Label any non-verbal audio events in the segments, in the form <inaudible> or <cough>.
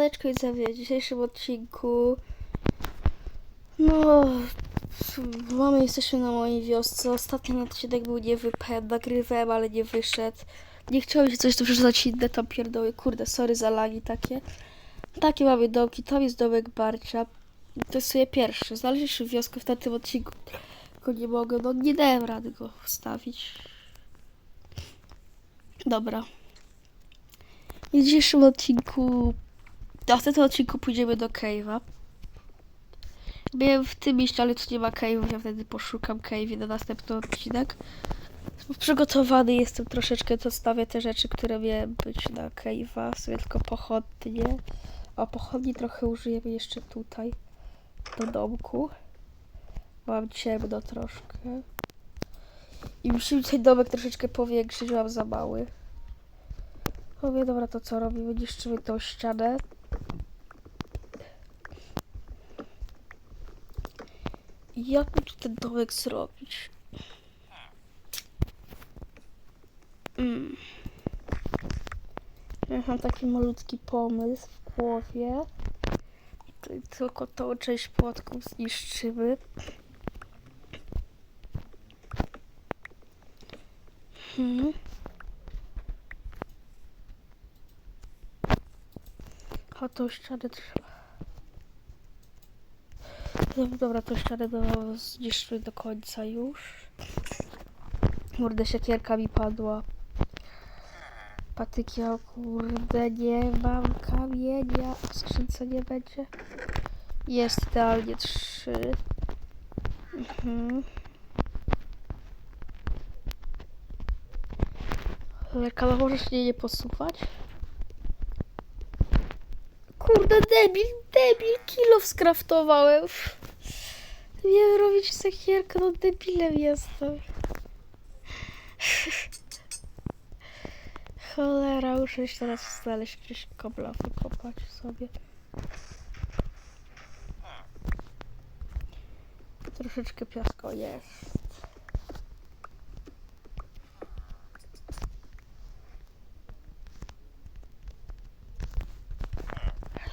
Siemaneczko i w dzisiejszym odcinku no mamy jesteśmy na mojej wiosce. Ostatni odcinek był nie wypęd, nagrywałem, ale nie wyszedł. Nie chciałem się coś tu przeczytać inne tam pierdoły. Kurde, sorry za lagi takie. Takie mamy domki, tam jest domek Barcia. To jest sobie pierwszy. Znaleźliśmy wioskę w tamtym odcinku. Go nie mogę, no nie dałem rady go wstawić. Dobra. W dzisiejszym odcinku w tym odcinku pójdziemy do Cave'a. Byłem w tym mieście, ale tu nie ma Cave'ów, ja wtedy poszukam Cave'i na następny odcinek. Przygotowany jestem troszeczkę, to stawię te rzeczy, które miałem być na Cave'a, sobie tylko pochodnie. A pochodni trochę użyjemy jeszcze tutaj, do domku. Mam ciemno troszkę. I musimy ten domek troszeczkę powiększyć, mam za mały. Mówię, dobra, to co robimy? Niszczymy tą ścianę. Jak by tu ten domek zrobić? Mm. Ja mam taki malutki pomysł w głowie. Tylko tą część płotków zniszczymy. Hmm. A tą ścianę trzeba. No, dobra, tą ścianę do, zniszczymy do końca już. Kurde, siekierka mi padła. Patyki, o kurde, nie mam kamienia. W skrzynce nie będzie. Jest idealnie trzy. Mhm. Lekala, możesz mnie nie posuwać? Kurde, debil, debil, kilo skraftowałem. Nie robić sekierkę, no debilem jestem. Cholera, muszę się teraz znaleźć gdzieś kobla wykopać sobie. Troszeczkę piasko jest.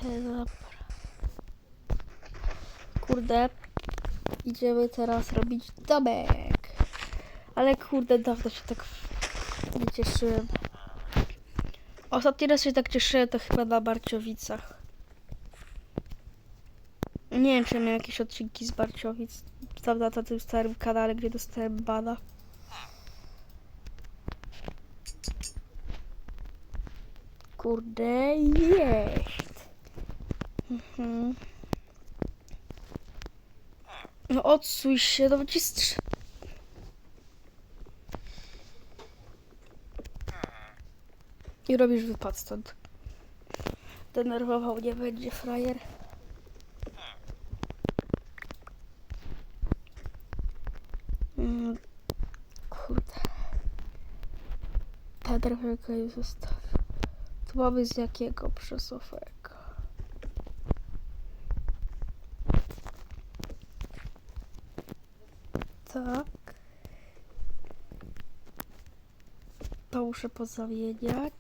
Dobra. Kurde. Idziemy teraz robić domek. Ale kurde, dawno się tak nie cieszyłem. Ostatni raz się tak cieszyłem, to chyba na Barciowicach. Nie wiem, czy miałem jakieś odcinki z Barciowic. Tam na tym starym kanale, gdzie dostałem bana. Kurde, jest. Mhm. No odsuń się, no. I robisz wypad stąd. Denerwował nie będzie frajer. Mm, kurde. Pedrowego już zostawił. Tu mamy z jakiego przesowego? Tak. To muszę pozamieniać.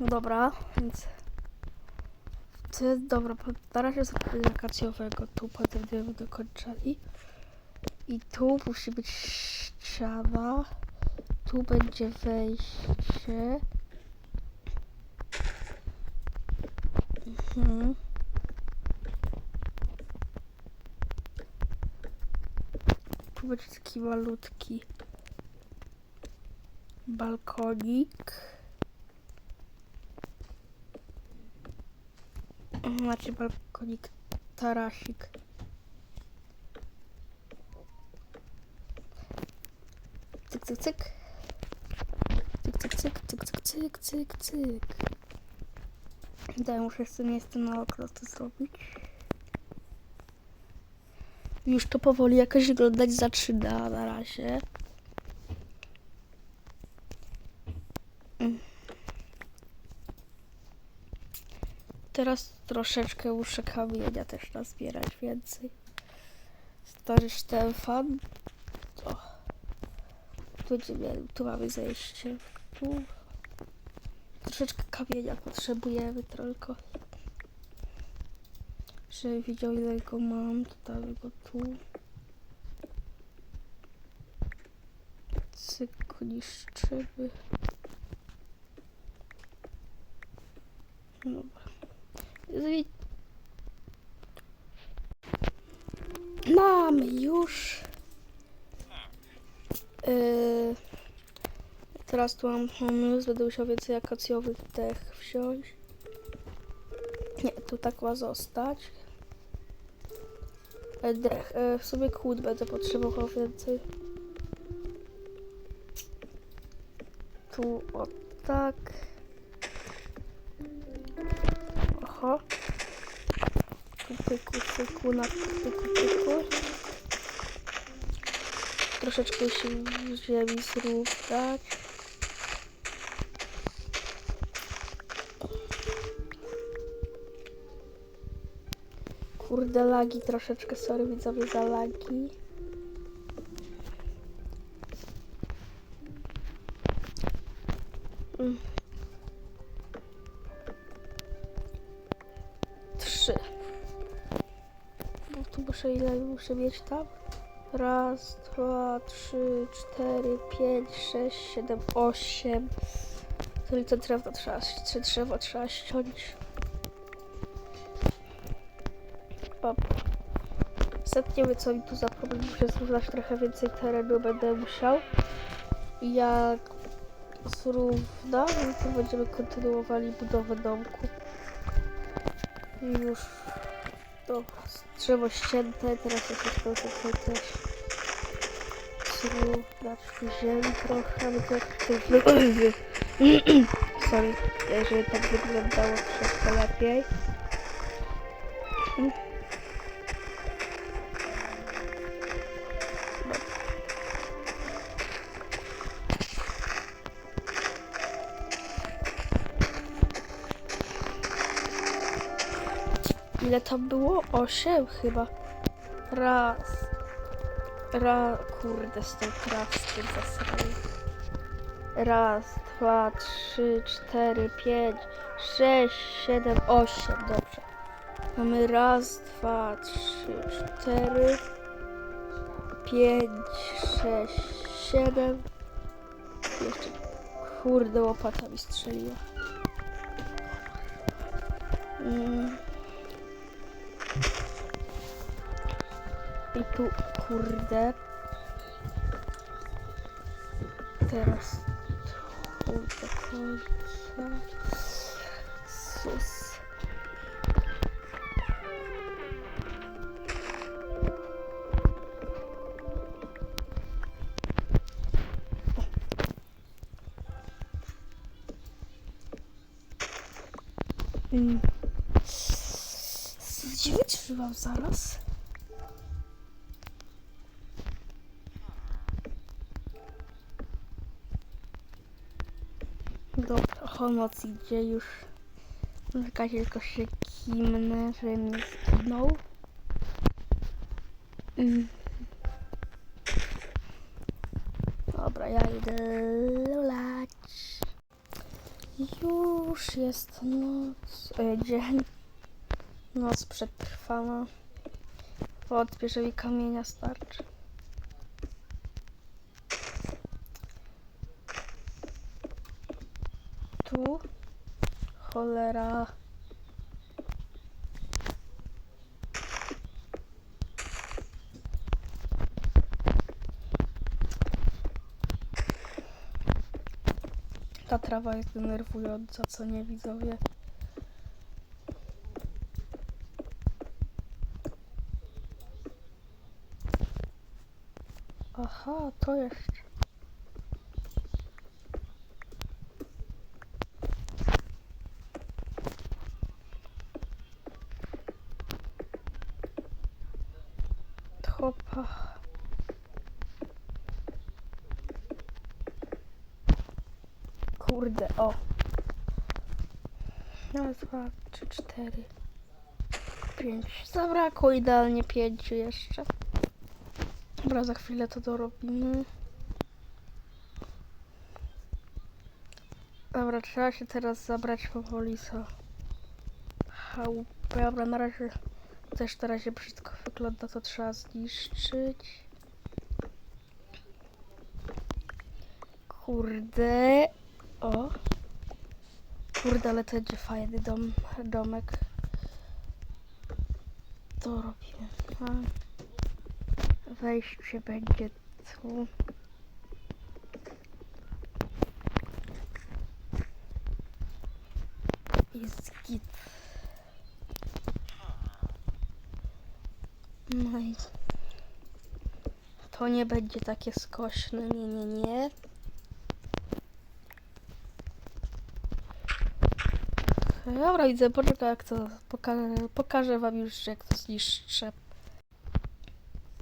Dobra, więc to jest dobra. Na razie zrobię akacjowego. Tu potem będziemy dokończali. I tu musi być ściana. Tu będzie wejście. Mhm. Tu będzie taki malutki balkonik. Znaczy balkonik tarasik. Cyk, cyk, cyk. Cyk, cyk, cyk, cyk, cyk, cyk, cyk, cyk. Daj, muszę jeszcze miejsce na okno to zrobić. Już to powoli jakoś wyglądać zaczyna na razie. Mm. Teraz troszeczkę muszę kamienia też nazbierać więcej. Stary Stefan. O. będziemy, tu mamy zejście. Tu. Troszeczkę kamienia potrzebujemy tylko. Żeby widział ile go mam, to damy go tu. Cyk, niszczymy. Dobra. Zwi- Mamy już. Yy, teraz tu mam pomysł, będę musiał więcej akacjowych dech wziąć. Nie, tu tak ma zostać. E, Dech, e, w sobie kłód będę potrzebował więcej. Tu o tak. Oho. Pyku, pyku, na pyku, pyku. Troszeczkę się ziemi zrównać. Kurde lagi troszeczkę, sorry widzowie za lagi. Mm. Trzy. Bo tu muszę ile muszę mieć tam? Raz, dwa, trzy, cztery, pięć, sześć, siedem, osiem. To drewno trzeba, trzy drzewo trzeba ściąć. Setniemy co mi tu za problem, muszę zrównać trochę więcej terenu, będę musiał. Jak zrównam, no to będziemy kontynuowali budowę domku. Już to drzewo ścięte, teraz jest już trochę też zrównać ziemi trochę, aby to <coughs> Sorry, żeby tak wyglądało troszkę lepiej. Ile tam było? Osiem chyba. Raz. Ra... Kurde, z tą trawską zasrali. Raz, dwa, trzy, cztery, pięć, sześć, siedem, osiem. Dobrze. Mamy raz, dwa, trzy, cztery, pięć, sześć, siedem. Jeszcze. Kurde, łopata mi strzeliła. Mm. I tu, kurde. Teraz. Kurde, kurde. Sus. Mm. Gdzie wytrzymam zaraz? Dobra, o noc idzie już. Czekajcie, tylko się kimnę, żeby mnie skinął. Mm. Dobra, ja idę lulać. Już jest noc, e, dzień. Noc przetrwana. Odbierze mi kamienia starczy. Tu. Cholera. Ta trawa jest denerwująca, co nie widzowie. Aha, to jeszcze. Kurde, o. Raz, dwa, trzy, cztery, pięć. Zabrakło idealnie pięciu jeszcze. Dobra, za chwilę to dorobimy. Dobra, trzeba się teraz zabrać powoli za chałupę. Dobra, na razie też na razie brzydko wygląda, to trzeba zniszczyć. Kurde. O. Kurde, ale to będzie fajny dom, domek. To robimy. A. Wejście będzie tu. Jest git. No i to nie będzie takie skośne, nie, nie, nie. Dobra, widzę, poczekaj jak to pokażę, pokażę wam już jak to zniszczę.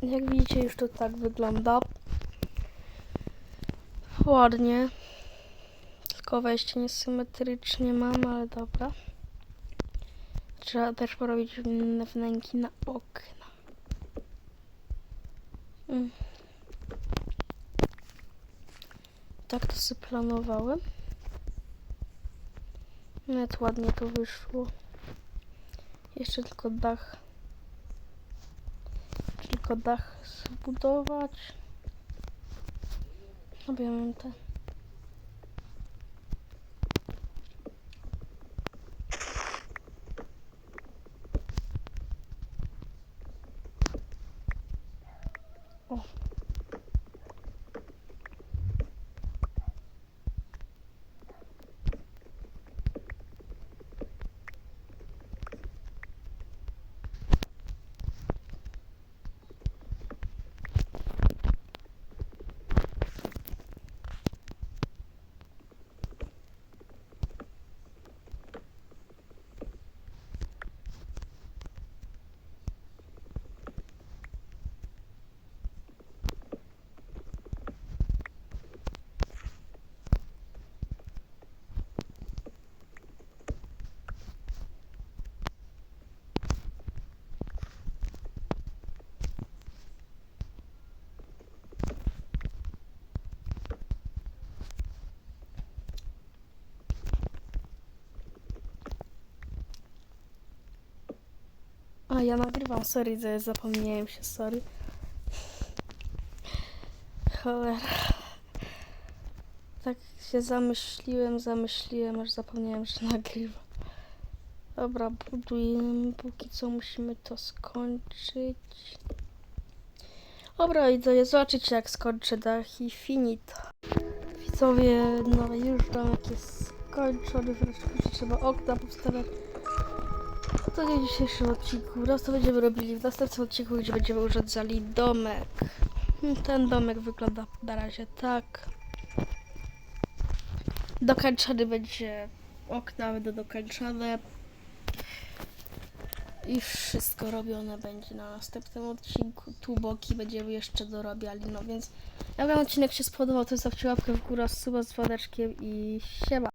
Jak widzicie już to tak wygląda. Ładnie. Tylko wejście niesymetrycznie mam, ale dobra. Trzeba też porobić wnęki na okna. Mm. Tak to sobie planowałem. Nawet ładnie to wyszło. Jeszcze tylko dach. Tylko dach zbudować. Robimy te. A ja nagrywam, sorry, że zapomniałem się, sorry. Cholera. Tak się zamyśliłem, zamyśliłem, aż zapomniałem, że nagrywam. Dobra, budujemy, póki co musimy to skończyć. Dobra, idę zobaczyć jak skończę dach i finito. Widzowie, no już domek jest skończony, wreszcie trzeba okna powstawiać. Nie w dzisiejszym odcinku. Raz to będziemy robili w następnym odcinku, gdzie będziemy urządzali domek. Ten domek wygląda na razie tak. Dokończony będzie okna, będą dokończone. I wszystko robione będzie na następnym odcinku. Tu boki będziemy jeszcze dorabiali, no więc jak wam odcinek się spodobał, to zostawcie łapkę w górę, suba z dzwoneczkiem i siema.